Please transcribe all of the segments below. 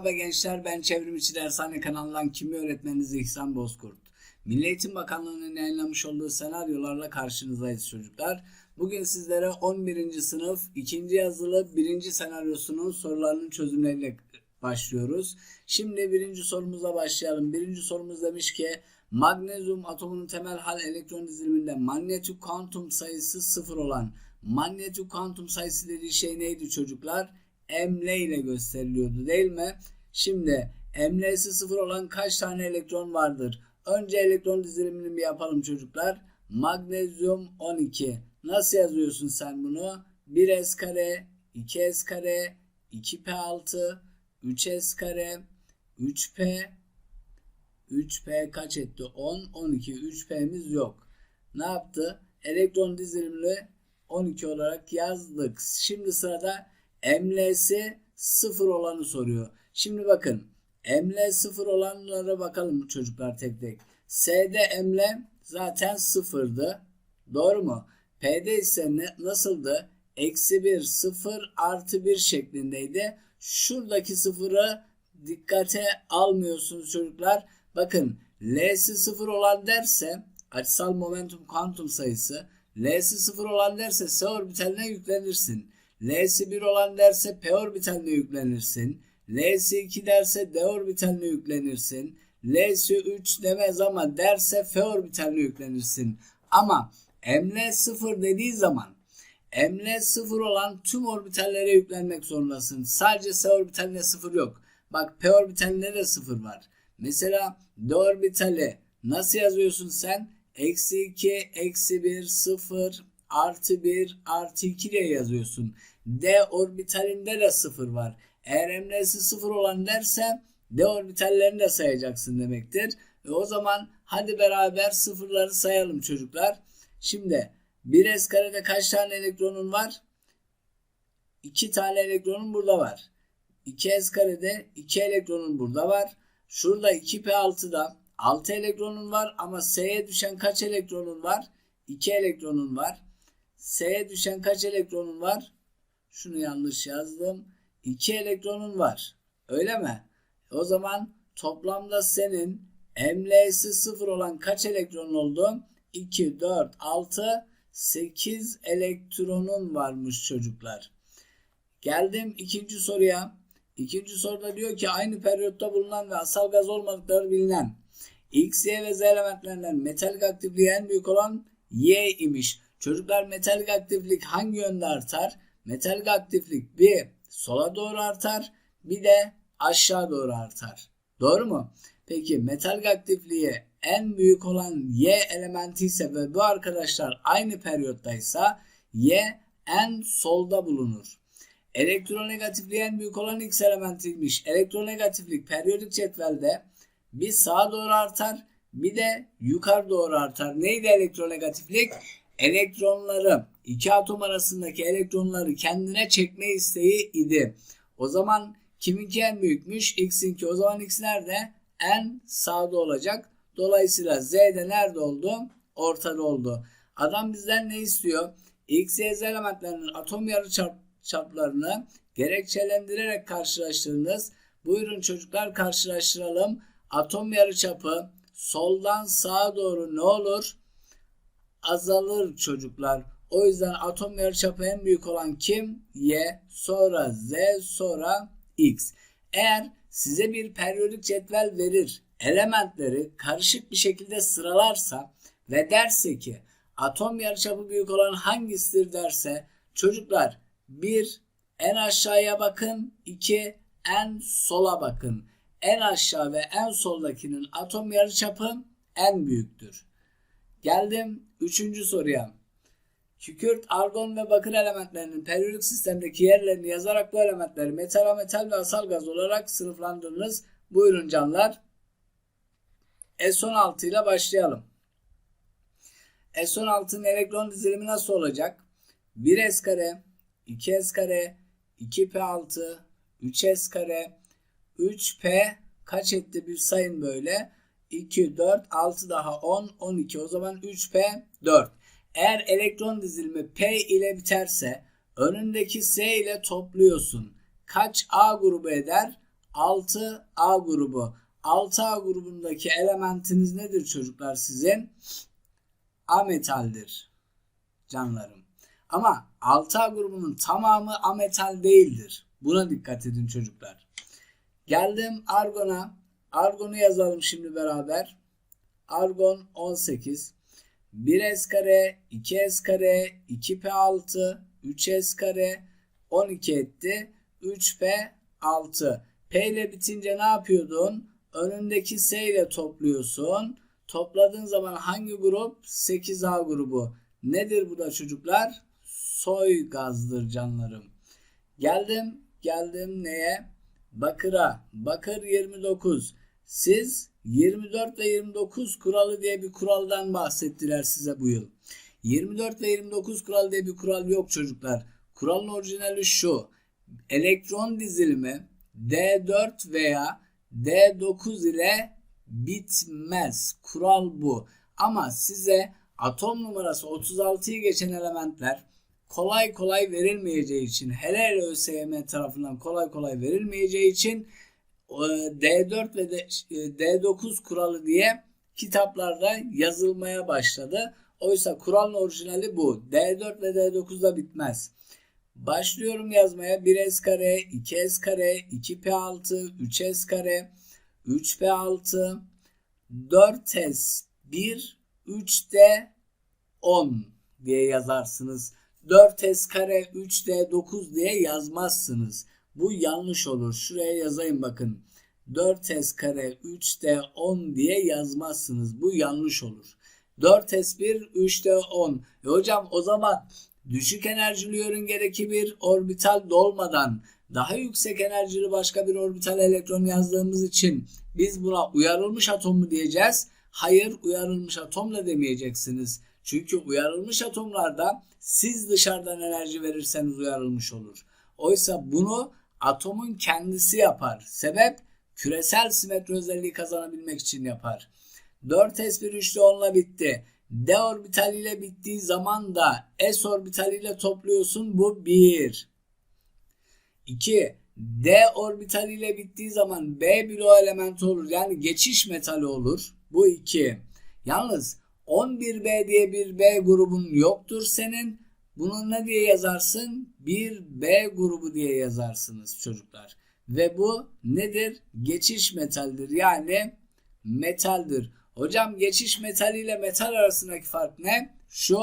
Merhaba gençler ben Çevrimiçi Dershane kanalından kimya öğretmeniniz İhsan Bozkurt. Milli Eğitim Bakanlığı'nın yayınlamış olduğu senaryolarla karşınızdayız çocuklar. Bugün sizlere 11. sınıf 2. yazılı 1. senaryosunun sorularının çözümleriyle başlıyoruz. Şimdi birinci sorumuza başlayalım. Birinci sorumuz demiş ki magnezyum atomunun temel hal elektron diziliminde manyetik kuantum sayısı sıfır olan manyetik kuantum sayısı dediği şey neydi çocuklar? ML ile gösteriliyordu değil mi? Şimdi ML'si sıfır olan kaç tane elektron vardır? Önce elektron dizilimini bir yapalım çocuklar. Magnezyum 12. Nasıl yazıyorsun sen bunu? 1s kare, 2s kare, 2p6, 3s kare, 3p, 3p kaç etti? 10, 12. 3p'miz yok. Ne yaptı? Elektron dizilimini 12 olarak yazdık. Şimdi sırada ML'si 0 olanı soruyor. Şimdi bakın ML 0 olanlara bakalım çocuklar tek tek. S'de ML zaten 0'dı. Doğru mu? P'de ise ne, nasıldı? Eksi 1, 0, artı 1 şeklindeydi. Şuradaki sıfırı dikkate almıyorsunuz çocuklar. Bakın L'si 0 olan derse açısal momentum kuantum sayısı L'si 0 olan derse S orbitaline yüklenirsin. L'si 1 olan derse P orbitaline yüklenirsin. L'si 2 derse D orbitaline yüklenirsin. L'si 3 demez ama derse F orbitaline yüklenirsin. Ama ML 0 dediği zaman ML 0 olan tüm orbitallere yüklenmek zorundasın. Sadece S orbitaline 0 yok. Bak P orbitaline de 0 var. Mesela D orbitali nasıl yazıyorsun sen? Eksi 2, eksi 1, 0, artı 1, artı 2 diye yazıyorsun. D orbitalinde de 0 var. Eğer ML'si 0 olan derse D orbitallerini de sayacaksın demektir. E o zaman hadi beraber sıfırları sayalım çocuklar. Şimdi 1s karede kaç tane elektronun var? 2 tane elektronun burada var. 2s karede 2 elektronun burada var. Şurada 2p6'da 6 elektronun var ama S'ye düşen kaç elektronun var? 2 elektronun var. S'ye düşen kaç elektronun var? Şunu yanlış yazdım. 2 elektronun var. Öyle mi? O zaman toplamda senin ML'si 0 olan kaç elektron oldu? 2, 4, 6, 8 elektronun varmış çocuklar. Geldim ikinci soruya. İkinci soruda diyor ki aynı periyotta bulunan ve asal gaz olmadıkları bilinen X, Y ve Z elementlerinden metalik aktifliği en büyük olan Y imiş. Çocuklar metalik aktiflik hangi yönde artar? Metalik aktiflik bir sola doğru artar bir de aşağı doğru artar. Doğru mu? Peki metalik aktifliği en büyük olan Y elementi ise ve bu arkadaşlar aynı periyottaysa Y en solda bulunur. Elektronegatifliği en büyük olan X elementiymiş. Elektronegatiflik periyodik cetvelde bir sağa doğru artar bir de yukarı doğru artar. Neydi elektronegatiflik? Elektronları iki atom arasındaki elektronları kendine çekme isteği idi. O zaman kiminki en büyükmüş? X'inki. O zaman X nerede? En sağda olacak. Dolayısıyla Z de nerede oldu? Ortada oldu. Adam bizden ne istiyor? X, Y, Z elementlerinin atom yarı çarp çaplarını gerekçelendirerek karşılaştırınız. Buyurun çocuklar karşılaştıralım. Atom yarıçapı soldan sağa doğru ne olur? Azalır çocuklar. O yüzden atom yarıçapı en büyük olan kim? Y, sonra Z, sonra X. Eğer size bir periyodik cetvel verir, elementleri karışık bir şekilde sıralarsa ve derse ki atom yarıçapı büyük olan hangisidir derse çocuklar 1 en aşağıya bakın, 2 en sola bakın. En aşağı ve en soldakinin atom yarıçapı en büyüktür. Geldim 3. soruya. Kükürt, argon ve bakır elementlerinin periyodik sistemdeki yerlerini yazarak bu elementleri metal, metal ve asal gaz olarak sınıflandırınız. Buyurun canlar. S16 ile başlayalım. S16'nın elektron dizilimi nasıl olacak? 1s kare, 2s kare, 2p6, 3s kare, 3p kaç etti bir sayın böyle. 2, 4, 6 daha 10, 12. O zaman 3p 4. Eğer elektron dizilimi p ile biterse önündeki s ile topluyorsun. Kaç a grubu eder? 6A grubu. 6A grubundaki elementiniz nedir çocuklar sizin? Ametaldir canlarım. Ama 6A grubunun tamamı ametal değildir. Buna dikkat edin çocuklar. Geldim argona. Argon'u yazalım şimdi beraber. Argon 18. 1s kare, 2s kare, 2p6, 3s kare, 12 etti. 3p6. P ile bitince ne yapıyordun? Önündeki S ile topluyorsun. Topladığın zaman hangi grup? 8A grubu. Nedir bu da çocuklar? Soy gazdır canlarım. Geldim, geldim neye? Bakıra. Bakır 29. Siz 24 ve 29 kuralı diye bir kuraldan bahsettiler size bu yıl. 24 ve 29 kuralı diye bir kural yok çocuklar. Kuralın orijinali şu. Elektron dizilimi D4 veya D9 ile bitmez. Kural bu. Ama size atom numarası 36'yı geçen elementler kolay kolay verilmeyeceği için hele ÖSYM tarafından kolay kolay verilmeyeceği için D4 ve D9 kuralı diye kitaplarda yazılmaya başladı. Oysa kuralın orijinali bu. D4 ve D9'da bitmez. Başlıyorum yazmaya 1s kare, 2s kare, 2p6, 3s kare, 3p6, 4s 1, 3d 10 diye yazarsınız. 4s kare 3d 9 diye yazmazsınız. Bu yanlış olur. Şuraya yazayım bakın. 4s kare 3d 10 diye yazmazsınız. Bu yanlış olur. 4s1 3d 10. E hocam o zaman düşük enerjili yörüngedeki bir orbital dolmadan daha yüksek enerjili başka bir orbital elektron yazdığımız için biz buna uyarılmış atom mu diyeceğiz? Hayır uyarılmış atom da demeyeceksiniz. Çünkü uyarılmış atomlarda siz dışarıdan enerji verirseniz uyarılmış olur. Oysa bunu atomun kendisi yapar. Sebep küresel simetri özelliği kazanabilmek için yapar. 4s1 üçlü 10'la bitti. D orbital ile bittiği zaman da S orbital ile topluyorsun. Bu 1. 2. D orbital ile bittiği zaman B bilo elementi olur. Yani geçiş metali olur. Bu 2. Yalnız 11B diye bir B grubun yoktur senin. Bunu ne diye yazarsın? Bir B grubu diye yazarsınız çocuklar. Ve bu nedir? Geçiş metaldir. Yani metaldir. Hocam geçiş metal ile metal arasındaki fark ne? Şu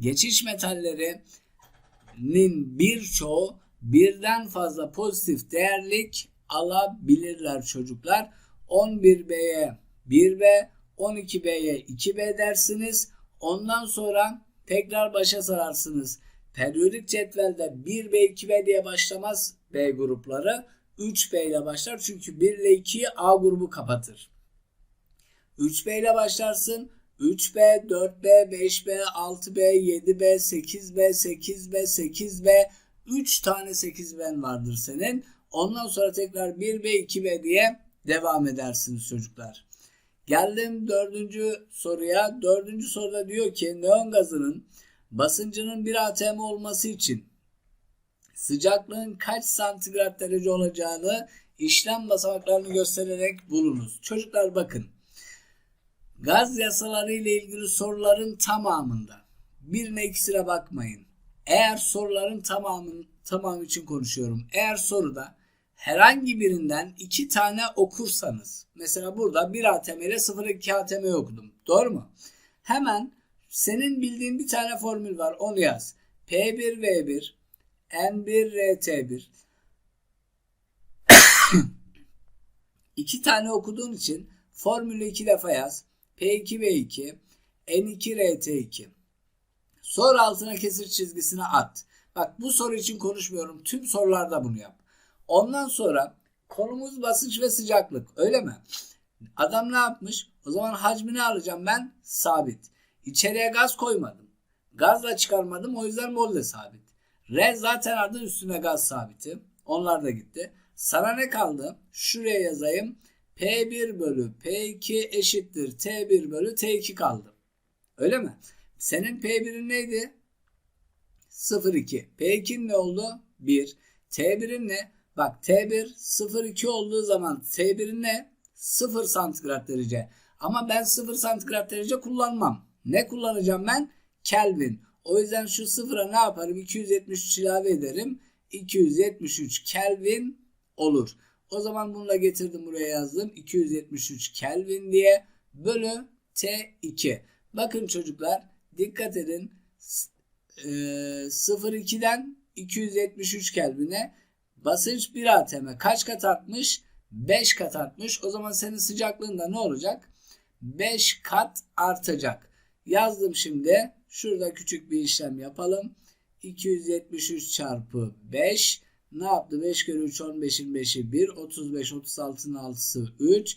geçiş metallerinin birçoğu birden fazla pozitif değerlik alabilirler çocuklar. 11B'ye 1B, 12B'ye 2B dersiniz. Ondan sonra tekrar başa sararsınız. Periyodik cetvelde 1B, 2B diye başlamaz B grupları. 3B ile başlar çünkü 1 ile 2'yi A grubu kapatır. 3B ile başlarsın. 3B, 4B, 5B, 6B, 7B, 8B, 8B, 8B, 3 tane 8B vardır senin. Ondan sonra tekrar 1B, 2B diye devam edersiniz çocuklar. Geldim dördüncü soruya. Dördüncü soruda diyor ki neon gazının basıncının 1 atm olması için sıcaklığın kaç santigrat derece olacağını işlem basamaklarını göstererek bulunuz. Çocuklar bakın. Gaz yasaları ile ilgili soruların tamamında birine ikisine bakmayın. Eğer soruların tamamın tamamı için konuşuyorum. Eğer soruda herhangi birinden iki tane okursanız mesela burada 1 ATM ile 0,2 ATM okudum. Doğru mu? Hemen senin bildiğin bir tane formül var. Onu yaz. P1V1 N1RT1 iki tane okuduğun için formülü iki defa yaz. P2V2 N2RT2 Sonra altına kesir çizgisini at. Bak bu soru için konuşmuyorum. Tüm sorularda bunu yap. Ondan sonra konumuz basınç ve sıcaklık. Öyle mi? Adam ne yapmış? O zaman hacmini alacağım ben sabit. İçeriye gaz koymadım. Gazla çıkarmadım o yüzden mol de sabit. R zaten adı üstüne gaz sabiti. Onlar da gitti. Sana ne kaldı? Şuraya yazayım. P1 bölü P2 eşittir T1 bölü T2 kaldı. Öyle mi? Senin P1'in neydi? 0,2. P2'in ne oldu? 1. T1'in ne? Bak T1 0,2 olduğu zaman T1'in ne? 0 santigrat derece. Ama ben 0 santigrat derece kullanmam. Ne kullanacağım ben? Kelvin. O yüzden şu sıfıra ne yaparım? 273 ilave ederim. 273 Kelvin olur. O zaman bunu da getirdim buraya yazdım. 273 Kelvin diye bölü T2. Bakın çocuklar dikkat edin. E, 0,2'den 273 Kelvin'e basınç 1 atm kaç kat artmış? 5 kat artmış. O zaman senin sıcaklığında ne olacak? 5 kat artacak. Yazdım şimdi. Şurada küçük bir işlem yapalım. 273 çarpı 5 ne yaptı? 5 kere 3 15'in 5'i 1. 35 36'nın 6'sı 3.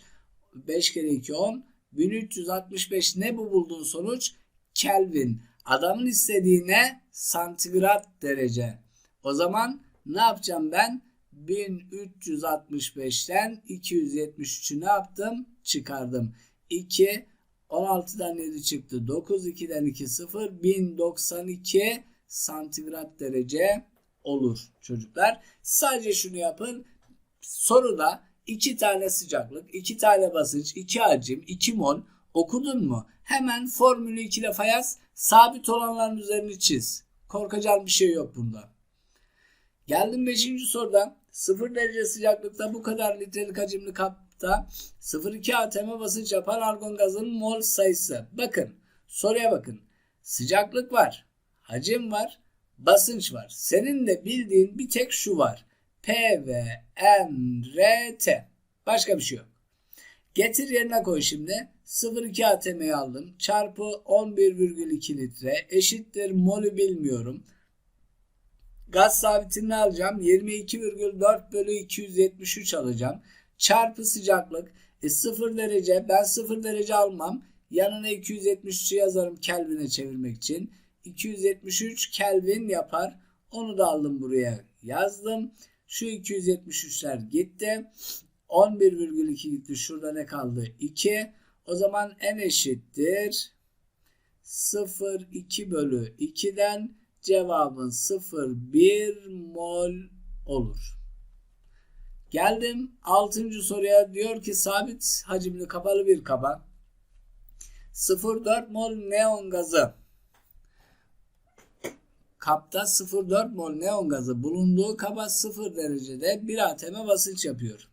5 kere 2 10. 1365 ne bu bulduğun sonuç? Kelvin. Adamın istediği ne? Santigrat derece. O zaman ne yapacağım ben? 1365'ten 273'ü ne yaptım? Çıkardım. 2 16'dan 7 çıktı. 9 2'den 2 0 1092 santigrat derece olur çocuklar. Sadece şunu yapın. Soruda 2 tane sıcaklık, 2 tane basınç, 2 hacim, 2 mol okudun mu? Hemen formülü 2 defa yaz. Sabit olanların üzerini çiz. Korkacağın bir şey yok bunda. Geldim 5. soruda. 0 derece sıcaklıkta bu kadar litrelik hacimli kapta 0,2 atm basınç yapan argon gazının mol sayısı. Bakın soruya bakın. Sıcaklık var. Hacim var. Basınç var. Senin de bildiğin bir tek şu var. P ve N, R, T. Başka bir şey yok. Getir yerine koy şimdi. 0,2 atm'yi aldım. Çarpı 11,2 litre eşittir molü bilmiyorum. Gaz sabitini alacağım? 22,4 bölü 273 alacağım. Çarpı sıcaklık. E 0 derece. Ben 0 derece almam. Yanına 273 yazarım Kelvin'e çevirmek için. 273 Kelvin yapar. Onu da aldım buraya yazdım. Şu 273'ler gitti. 11,2 gitti. Şurada ne kaldı? 2. O zaman n eşittir. 0,2 bölü 2'den cevabın 0,1 mol olur. Geldim 6. soruya diyor ki sabit hacimli kapalı bir kaba 0,4 mol neon gazı kapta 0,4 mol neon gazı bulunduğu kaba 0 derecede 1 atm basınç yapıyor.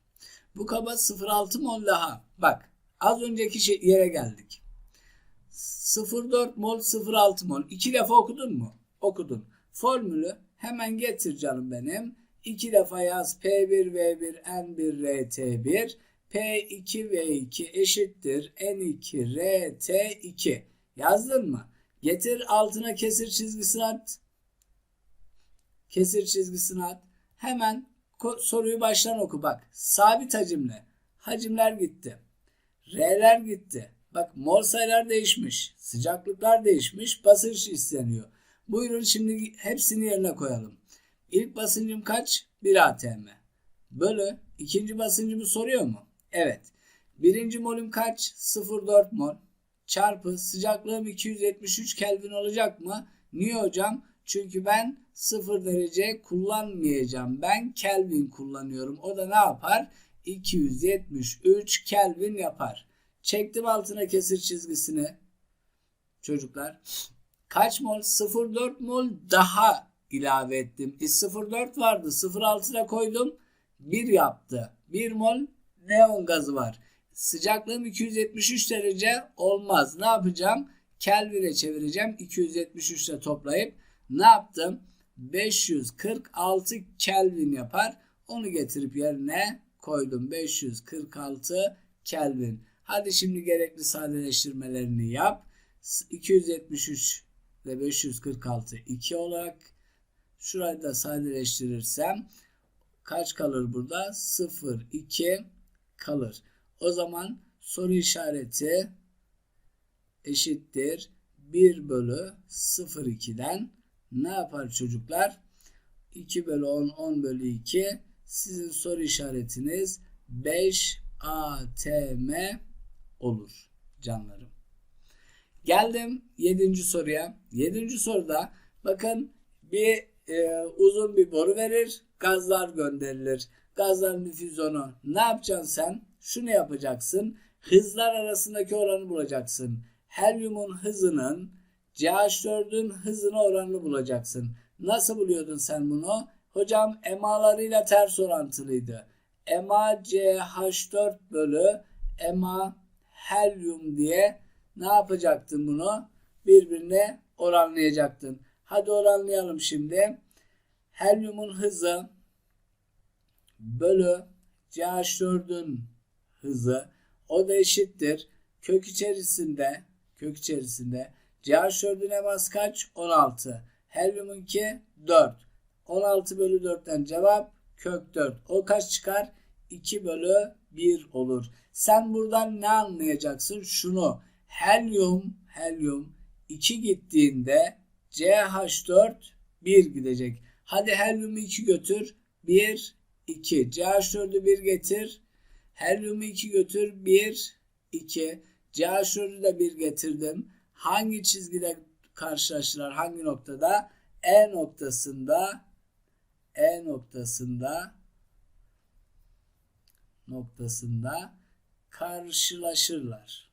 Bu kaba 0,6 mol daha. Bak az önceki şey, yere geldik. 0,4 mol 0,6 mol. İki defa okudun mu? Okudun. Formülü hemen getir canım benim. İki defa yaz P1V1 N1RT1 P2V2 eşittir N2RT2 yazdın mı? Getir altına kesir çizgisini at. Kesir çizgisini at. Hemen soruyu baştan oku bak. Sabit hacimle. Hacimler gitti. R'ler gitti. Bak mol sayılar değişmiş. Sıcaklıklar değişmiş. Basınç isteniyor. Buyurun şimdi hepsini yerine koyalım. İlk basıncım kaç? 1 atm. Bölü ikinci basıncımı soruyor mu? Evet. Birinci molüm kaç? 0,4 mol. Çarpı sıcaklığım 273 Kelvin olacak mı? Niye hocam? Çünkü ben 0 derece kullanmayacağım. Ben Kelvin kullanıyorum. O da ne yapar? 273 Kelvin yapar. Çektim altına kesir çizgisini. Çocuklar. Kaç mol? 0,4 mol daha ilave ettim. E 0,4 vardı. 0,6'da koydum. 1 yaptı. 1 mol neon gazı var. Sıcaklığım 273 derece olmaz. Ne yapacağım? Kelvin'e çevireceğim. 273 ile toplayıp ne yaptım? 546 Kelvin yapar. Onu getirip yerine koydum. 546 Kelvin. Hadi şimdi gerekli sadeleştirmelerini yap. 273 ve 546 2 olarak şurayı da sadeleştirirsem kaç kalır burada? 0 2 kalır. O zaman soru işareti eşittir 1 bölü 0,2'den ne yapar çocuklar? 2 bölü 10 10 bölü 2 sizin soru işaretiniz 5 ATM olur canlarım. Geldim 7. soruya. 7. soruda bakın bir e, uzun bir boru verir. Gazlar gönderilir. Gazların difüzyonu ne yapacaksın sen? Şunu yapacaksın. Hızlar arasındaki oranı bulacaksın. Helyumun hızının CH4'ün hızına oranını bulacaksın. Nasıl buluyordun sen bunu? Hocam emalarıyla ters orantılıydı. Ema CH4 bölü ema helyum diye ne yapacaktın bunu? Birbirine oranlayacaktın. Hadi oranlayalım şimdi. Helyumun hızı bölü CH4'ün hızı o da eşittir. Kök içerisinde kök içerisinde CH4'ün eması kaç? 16. Helyumunki 4. 16 bölü 4'ten cevap kök 4. O kaç çıkar? 2 bölü 1 olur. Sen buradan ne anlayacaksın? Şunu. Helyum, helyum 2 gittiğinde CH4 1 gidecek. Hadi helyumu 2 götür. 1, 2. CH4'ü 1 getir. Helyumu 2 götür. 1, 2. CH4'ü de 1 getirdim. Hangi çizgide karşılaştılar? Hangi noktada? E noktasında E noktasında noktasında karşılaşırlar.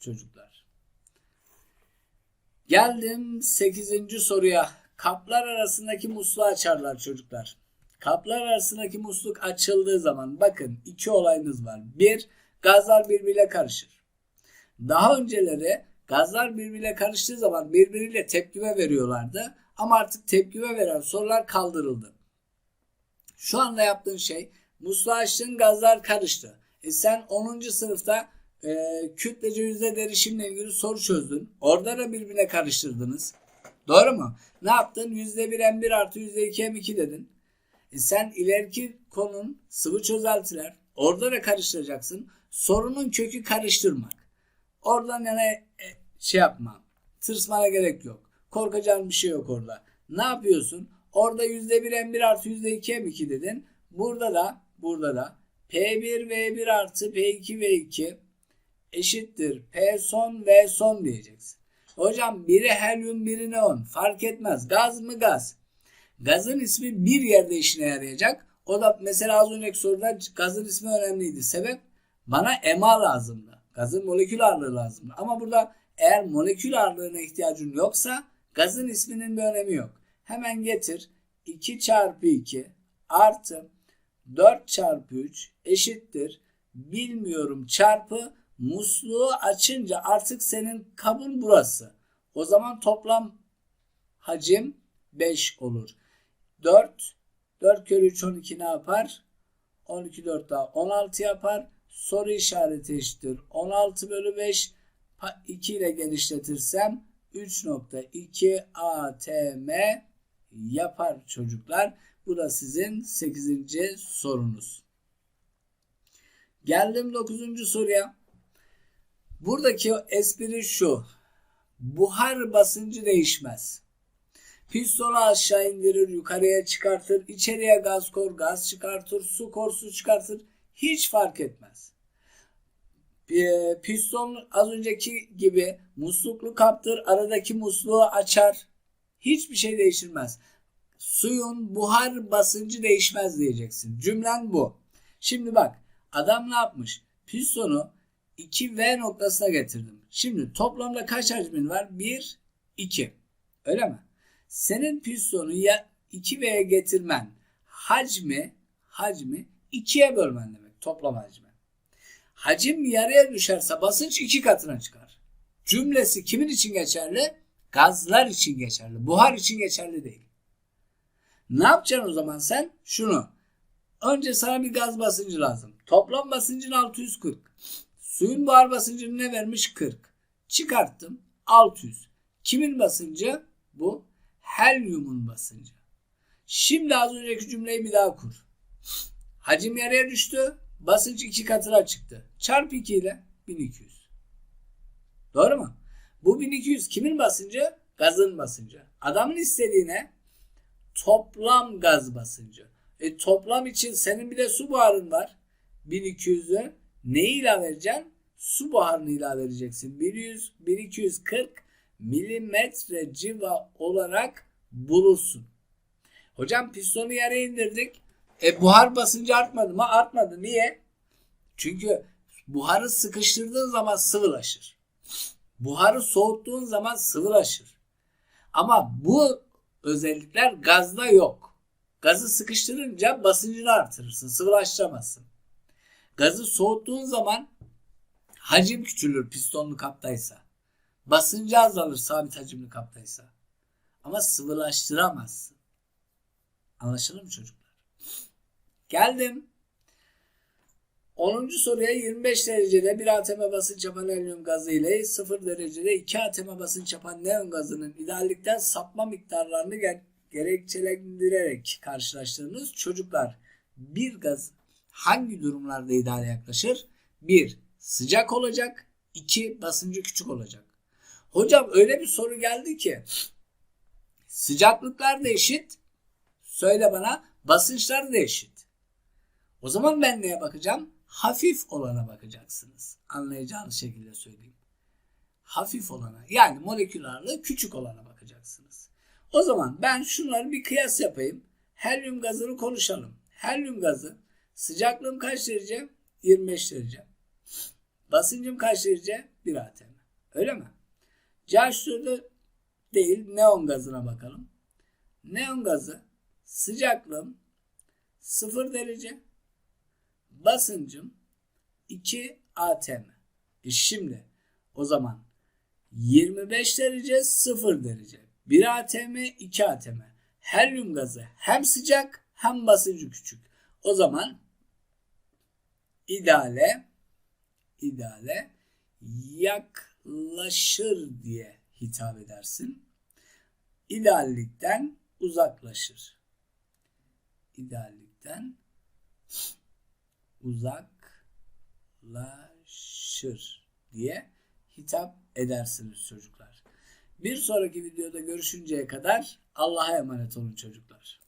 Çocuklar. Geldim 8. soruya. Kaplar arasındaki musluğu açarlar çocuklar. Kaplar arasındaki musluk açıldığı zaman bakın iki olayınız var. Bir, gazlar birbiriyle karışır. Daha önceleri gazlar birbiriyle karıştığı zaman birbiriyle tepkime veriyorlardı. Ama artık tepkime veren sorular kaldırıldı. Şu anda yaptığın şey musluğu açtın gazlar karıştı. E sen 10. sınıfta e, kütlece yüzde derişimle ilgili soru çözdün. Orada da birbirine karıştırdınız. Doğru mu? Ne yaptın? Yüzde bir M1 artı yüzde iki M2 dedin. E sen ileriki konun sıvı çözeltiler. Orada da karıştıracaksın. Sorunun kökü karıştırmak. Oradan yani e, şey yapma. Tırsmana gerek yok. Korkacağın bir şey yok orada. Ne yapıyorsun? Orada yüzde bir M1 artı yüzde iki M2 dedin. Burada da burada da P1 V1 artı P2 V2 eşittir P son V son diyeceksin. Hocam biri helyum biri neon fark etmez. Gaz mı gaz? Gazın ismi bir yerde işine yarayacak. O da mesela az önceki soruda gazın ismi önemliydi. Sebep bana EMA lazımdı. Gazın molekül ağırlığı lazımdı. Ama burada eğer molekül ağırlığına ihtiyacın yoksa gazın isminin bir önemi yok. Hemen getir 2 çarpı 2 artı 4 çarpı 3 eşittir bilmiyorum çarpı musluğu açınca artık senin kabın burası. O zaman toplam hacim 5 olur. 4 4 kere 3 12 ne yapar? 12 4 daha 16 yapar. Soru işareti eşittir. 16 bölü 5 2 ile genişletirsem 3.2 ATM yapar çocuklar. Bu da sizin 8. sorunuz. Geldim 9. soruya. Buradaki espri şu. Buhar basıncı değişmez. Pistonu aşağı indirir, yukarıya çıkartır, içeriye gaz kor, gaz çıkartır, su kor, su çıkartır. Hiç fark etmez. Piston az önceki gibi musluklu kaptır, aradaki musluğu açar. Hiçbir şey değiştirmez. Suyun buhar basıncı değişmez diyeceksin. Cümlen bu. Şimdi bak adam ne yapmış? Pistonu 2V noktasına getirdim. Şimdi toplamda kaç hacmin var? 1, 2. Öyle mi? Senin pistonu ya 2V'ye getirmen hacmi hacmi 2'ye bölmen demek. Toplam hacmi. Hacim yarıya düşerse basınç iki katına çıkar. Cümlesi kimin için geçerli? Gazlar için geçerli. Buhar için geçerli değil. Ne yapacaksın o zaman sen? Şunu. Önce sana bir gaz basıncı lazım. Toplam basıncın 640. Suyun buhar basıncını ne vermiş? 40. Çıkarttım. 600. Kimin basıncı? Bu. Helyumun basıncı. Şimdi az önceki cümleyi bir daha kur. Hacim yarıya düştü. Basınç iki katına çıktı. Çarp 2 ile 1200. Doğru mu? Bu 1200 kimin basıncı? Gazın basıncı. Adamın istediğine toplam gaz basıncı. E, toplam için senin bir de su buharın var. 1200'ü neyi ilave edeceksin? Su buharını ilave edeceksin. 1100, 1240 milimetre civa olarak bulursun. Hocam pistonu yere indirdik. E buhar basıncı artmadı mı? Artmadı. Niye? Çünkü buharı sıkıştırdığın zaman sıvılaşır. Buharı soğuttuğun zaman sıvılaşır. Ama bu özellikler gazda yok. Gazı sıkıştırınca basıncını artırırsın, sıvılaştıramazsın. Gazı soğuttuğun zaman hacim küçülür pistonlu kaptaysa. Basıncı azalır sabit hacimli kaptaysa. Ama sıvılaştıramazsın. Anlaşılır mı çocuklar? Geldim. 10. soruya 25 derecede 1 atm basınç yapan helyum gazı ile 0 derecede 2 atm basınç yapan neon gazının ideallikten sapma miktarlarını ge- gerekçelendirerek karşılaştığınız çocuklar bir gaz hangi durumlarda ideale yaklaşır? 1. Sıcak olacak. 2. Basıncı küçük olacak. Hocam öyle bir soru geldi ki sıcaklıklar da eşit. Söyle bana basınçlar da eşit. O zaman ben neye bakacağım? Hafif olana bakacaksınız. Anlayacağınız şekilde söyleyeyim. Hafif olana yani molekül küçük olana bakacaksınız. O zaman ben şunları bir kıyas yapayım. Helyum gazını konuşalım. Helyum gazı sıcaklığım kaç derece? 25 derece. Basıncım kaç derece? 1 atm. Öyle mi? CH4'ü değil neon gazına bakalım. Neon gazı sıcaklığım 0 derece basıncım 2 atm. E şimdi o zaman 25 derece 0 derece 1 atm 2 atm. Helyum gazı hem sıcak hem basıncı küçük. O zaman ideale ideale yaklaşır diye hitap edersin. İdeallikten uzaklaşır. İdeallikten uzaklaşır diye hitap edersiniz çocuklar. Bir sonraki videoda görüşünceye kadar Allah'a emanet olun çocuklar.